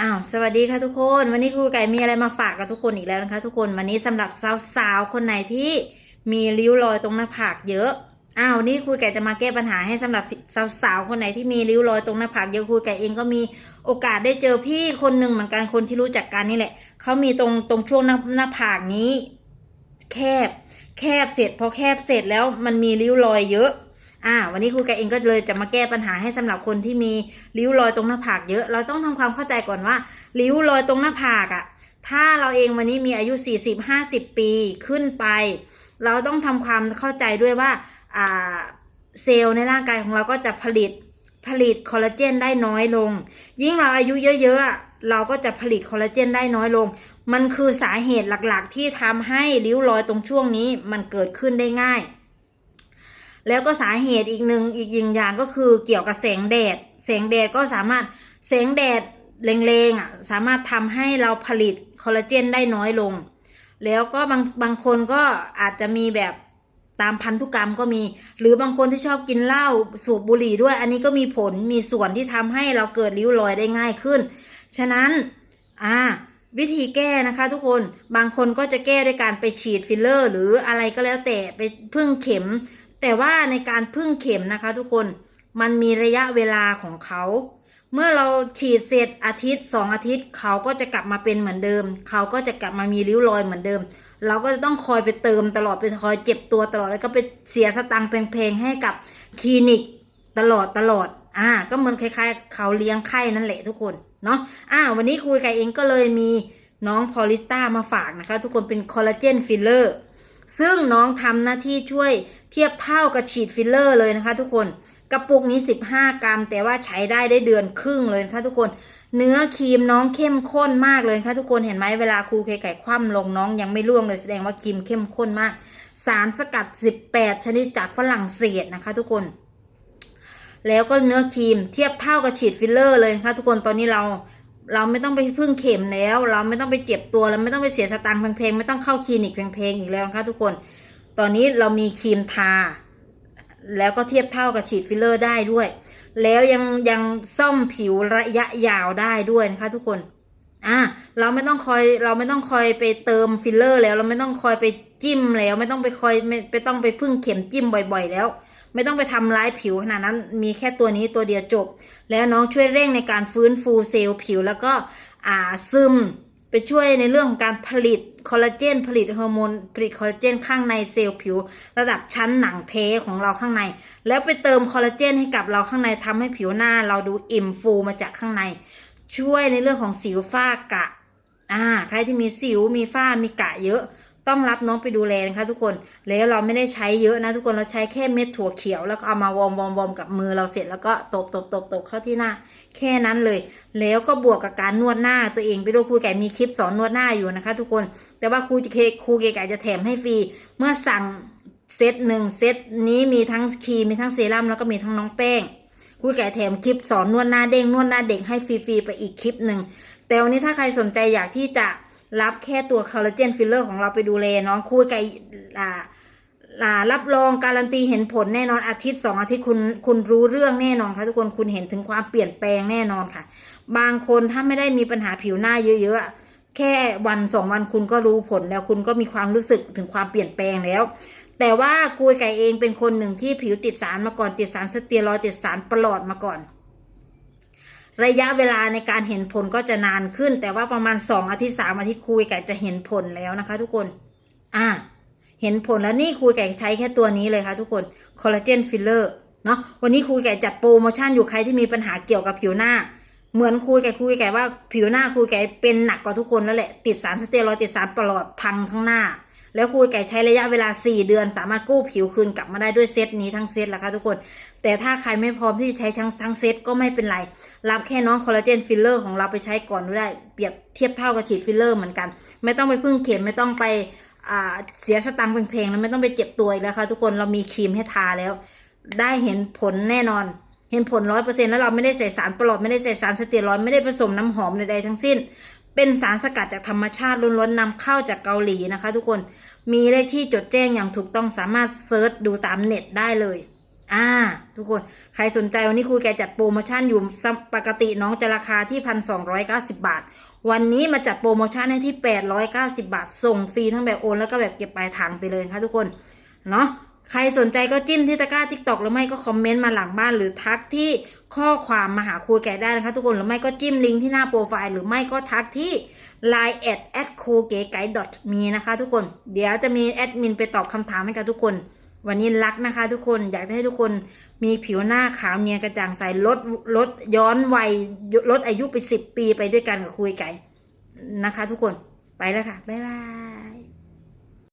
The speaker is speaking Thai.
อ้าวสวัสดีค่ะทุกคนวันนี้ครูไก่มีอะไรมาฝากกับทุกคนอีกแล้วนะคะ ทุกคนวันนี้สำหรับสาวๆคนไหนที่มีริ้วรอยตรงหน้าผากเยอะอ้าวนนี้ครูไก่จะมาแก้ปัญหาให้สำหรับสาวๆคนไหนที่มีริ้วรอยตรงหน้าผากเยอะครูไก่เองก็มีโอกาสได้เจอพี่คนหนึ่งเหมือนกันคนที่รู้จักกันนี่แหละเขามีตรงตรงช่วงหน้าหน้าผากนี้ แคบ แคบเสร็จพอแคบเสร็จแล้วมันมีริ้วรอยเยอะ อ่า วันนี้ครูแกเองก็เลยจะมาแก้ปัญหาให้สำหรับคนที่มีริ้วรอยตรงหน้าผากเยอะ เราต้องทำความเข้าใจก่อนว่า ริ้วรอยตรงหน้าผากอะ่ะ ถ้าเราเองวันนี้มีอายุ 40 50 ปีขึ้นไป เราต้องทำความเข้าใจด้วยว่าอ่าเซลล์ในร่างกายของเราก็จะผลิตผลิตคอลลาเจนได้น้อยลง ยิ่งเราอายุเยอะๆอะเราก็จะผลิตคอลลาเจนได้น้อยลง มันคือสาเหตุหลักๆ ที่ทำให้ริ้วรอยตรงช่วงนี้มันเกิดขึ้นได้ง่าย แล้วก็สาเหตุอีกหนึ่งอีกยิงอย่างก็คือเกี่ยวกับแสงแดด แสงแดดก็สามารถแสงแดดแรงๆอะสามารถทำให้เราผลิตคอลลาเจนได้น้อยลง แล้วก็บางบางคนก็อาจจะมีแบบตามพันธุกรรมก็มี หรือบางคนที่ชอบกินเหล้าสูบบุหรี่ด้วย อันนี้ก็มีผลมีส่วนที่ทำให้เราเกิดริ้วรอยได้ง่ายขึ้น ฉะนั้นอ่าวิธีแก้นะคะทุกคนบางคนก็จะแก้ด้วยการไปฉีดฟิลเลอร์ หรืออะไรก็แล้วแต่ไปพึ่งเข็ม แต่ว่าในการพึ่งเข็มนะคะทุกคนมันมีระยะเวลาของเขา เมื่อเราฉีดเสร็จอาทิตย์สองอาทิตย์ เขาก็จะกลับมาเป็นเหมือนเดิม เขาก็จะกลับมามีริ้วรอยเหมือนเดิม เราก็จะต้องคอยไปเติมตลอดไปคอยเจ็บตัวตลอดแล้วก็ไปเสียสตังค์แพงๆให้กับคลินิกตลอดตลอด อ่า ก็เหมือนคล้ายๆ เขาเลี้ยงไข้นั่นแหละทุกคนเนาะอ่า วันนี้คุยกับเองก็เลยมีน้องพอลิสต้ามาฝากนะคะ ทุกคนเป็นคอลลาเจนฟิลเลอร์ซึ่งน้องทำหน้าที่ช่วย เทียบเท่ากับฉีดฟิลเลอร์เลยนะคะ ทุกคนกระปุกนี้ 15 กรัม แต่ว่าใช้ได้ได้เดือนครึ่งเลยนะคะทุกคนเนื้อครีมน้องเข้มข้นมากเลยนะคะทุกคนเห็นไหมเวลาครูเคไก่คว่ำลงน้องยังไม่ร่วงเลยแสดงว่าครีมเข้มข้นมาก สารสกัด 18 ชนิดจากฝรั่งเศสนะคะทุกคน แล้วก็เนื้อครีมเทียบเท่ากับฉีดฟิลเลอร์เลยนะคะทุกคนตอนนี้เราเราไม่ต้องไปพึ่งเข็มแล้ว เราไม่ต้องไปเจ็บตัวเราไม่ต้องไปเสียสตางค์แพงๆไม่ต้องเข้าคลินิกแพงๆอีกแล้วนะคะทุกคน ตอนนี้เรามีครีมทา แล้วก็เทียบเท่ากับฉีดฟิลเลอร์ได้ด้วย แล้วยังยังซ่อมผิวระยะยาวได้ด้วยนะคะทุกคนอะเราไม่ต้องคอยเราไม่ต้องคอยไปเติมฟิลเลอร์แล้วเราไม่ต้องคอยไปจิ้มแล้ว ไม่ต้องไปคอยไม่ไปต้องไปพึ่งเข็มจิ้มบ่อย ๆ แล้ว ไม่ต้องไปทำร้ายผิวขนาดนั้นมีแค่ตัวนี้ตัวเดียวจบ แล้วน้องช่วยเร่งในการฟื้นฟูเซลล์ผิวแล้วก็อ่าซึม ไปช่วยในเรื่องของการผลิตคอลลาเจน ผลิตฮอร์โมนผลิตคอลลาเจนข้างในเซลล์ผิว ระดับชั้นหนังเทของเราข้างใน แล้วไปเติมคอลลาเจนให้กับเราข้างในทำให้ผิวหน้า เราดูอิ่มฟูมาจากข้างใน ช่วยในเรื่องของสิวฝ้ากระอ่าใครที่มีสิวมีฝ้ามีกระเยอะ ต้องรับน้องไปดูแลนะคะทุกคนแล้วเราไม่ได้ใช้เยอะนะทุกคนเราใช้แค่เม็ดถั่วเขียว แล้วก็เอามาวอมวอมวอมกับมือเราเสร็จแล้วก็ตบตบตบตบเข้าที่หน้า แค่นั้นเลย แล้วก็บวกกับการนวดหน้าตัวเองไปด้วยครูไก่มีคลิปสอนนวดหน้าอยู่นะคะ ทุกคนแต่ว่าครูเคครูไก่จะแถมให้ฟรีเมื่อสั่งเซตหนึ่งเซตนี้มีทั้งครีมมีทั้งเซรั่มแล้วก็มีทั้งน้องแป้งครูไก่แถมคลิปสอนนวดหน้าเด้งนวดหน้าเด็กให้ฟรีๆไปอีกคลิปหนึ่งแต่วันนี้ถ้าใครสนใจอยากที่จะ รับแค่ตัวคอลลาเจนฟิลเลอร์ของเราไปดูแลน้องครูไก่อ่าอ่ารับรองการันตีเห็นผลแน่นอนอาทิตย์สองอาทิตย์คุณคุณรู้เรื่องแน่นอนค่ะทุกคนคุณเห็นถึงความเปลี่ยนแปลงแน่นอนค่ะ บางคนถ้าไม่ได้มีปัญหาผิวหน้าเยอะๆแค่วันสองวันคุณก็รู้ผลแล้วคุณก็มีความรู้สึกถึงความเปลี่ยนแปลงแล้ว แต่ว่าครูไก่เองเป็นคนหนึ่งที่ผิวติดสารมาก่อนติดสารสเตียรอยติดสารปลอดมาก่อน ระยะเวลาในการเห็นผลก็จะนานขึ้น แต่ว่าประมาณสองอาทิตย์สามอาทิตย์คุยไก่จะเห็นผลแล้วนะคะ ทุกคน อ่า เห็นผลแล้วนี่คุยไก่ใช้แค่ตัวนี้เลยค่ะทุกคนคอลลาเจนฟิลเลอร์เนาะวันนี้คุยไก่จัดโปรโมชั่นอยู่ใครที่มีปัญหาเกี่ยวกับผิวหน้า เหมือนคุยไก่คุยไก่ว่าผิวหน้าคุยไก่เป็นหนักกว่าทุกคนแล้วแหละติดสารสเตียรอยติดสารปลอดพังทั้งหน้า แล้วคุยไก่ใช้ระยะเวลา 4 เดือน สามารถกู้ผิวคืนกลับมาได้ด้วยเซตนี้ทั้งเซตแล้วค่ะทุกคน แต่ถ้าใครไม่พร้อมที่จะใช้ทั้งทั้งเซตก็ไม่เป็นไร รับแค่น้องคอลลาเจนฟิลเลอร์ของเราไปใช้ก่อนก็ได้ เปรียบเทียบเท่ากับฉีดฟิลเลอร์เหมือนกัน ไม่ต้องไปพึ่งเข็มไม่ต้องไปเสียสตังค์แพงๆแล้วไม่ต้องไปเจ็บตัวอีกแล้วค่ะทุกคนเรามีครีมให้ทาแล้ว ได้เห็นผลแน่นอน เห็นผลร้อยเปอร์เซ็นต์แล้วเราไม่ได้ใส่สารปลอดไม่ได้ใส่สารสเตียรอยด์ไม่ได้ผสมน้ำหอมใดๆทั้งสิ้น เป็นสารสกัดจากธรรมชาติล้วนๆนำเข้าจากเกาหลีนะคะ ทุกคนมีเลขที่จดแจ้งอย่างถูกต้องสามารถเซิร์ชดูตามเน็ตได้เลย อ่า ทุกคน ใครสนใจวันนี้ครูแกจัดโปรโมชั่นอยู่ปกติน้องจะราคาที่พันสองร้อยเก้าสิบาท วันนี้มาจัดโปรโมชั่นให้ที่แปดร้อยเก้าสิบาท ส่งฟรีทั้งแบบโอนแล้วก็แบบเก็บปลายทางไปเลยนะคะทุกคน เนาะใครสนใจก็จิ้มที่ตะกร้าทิกตอกหรือไม่ก็คอมเมนต์มาหลังบ้านหรือทักที่ ข้อความมาหาครูแกได้นะคะทุกคนหรือไม่ก็จิ้มลิงก์ที่หน้าโปรไฟล์หรือไม่ก็ทักที่ line at at ครูเก๋ไก่มีนะคะทุกคนเดี๋ยวจะมีแอดมินไปตอบคำถามให้กับทุกคน วันนี้รักนะคะทุกคนอยากให้ทุกคนมีผิวหน้าขาวเนียนกระจ่างใสลดลดย้อนวัยลดอายุไปสิบปีไปด้วยกันกับคุยไก่นะคะทุกคนไปแล้วค่ะ บ๊ายบาย